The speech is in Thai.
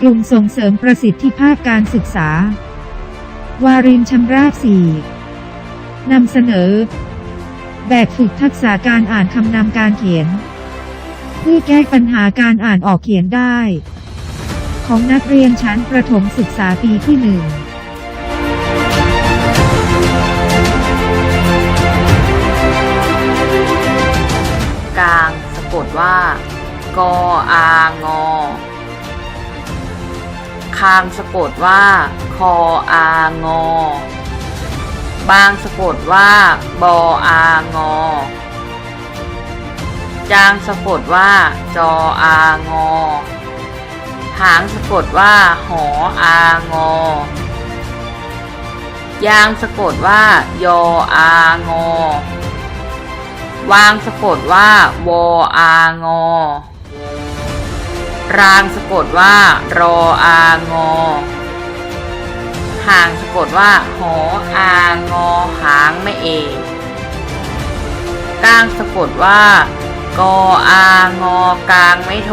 กลุ่มส่งเสริมประสิทธิภาพการศึกษา วารินชำราบสี่นำเสนอ แบบฝึกทักษะการอ่านคำนำการเขียน เพื่อแก้ปัญหาการอ่านออกเขียนได้ ของนักเรียนชั้นประถมศึกษาปีที่หนึ่งกลางสะกดว่า กออางอางสะกดว่า คออางอ บางสะกดว่า บออางอ จางสะกดว่า จออางอ หางสะกดว่า หออางอยางสะกดว่า ยออางอ วางสะกดว่า วออางอ รางสะกดว่า รออางอ ห่างสะกดว่า หออางอหางไม่เอกกลางสะกดว่า กออางอกลางไม่โท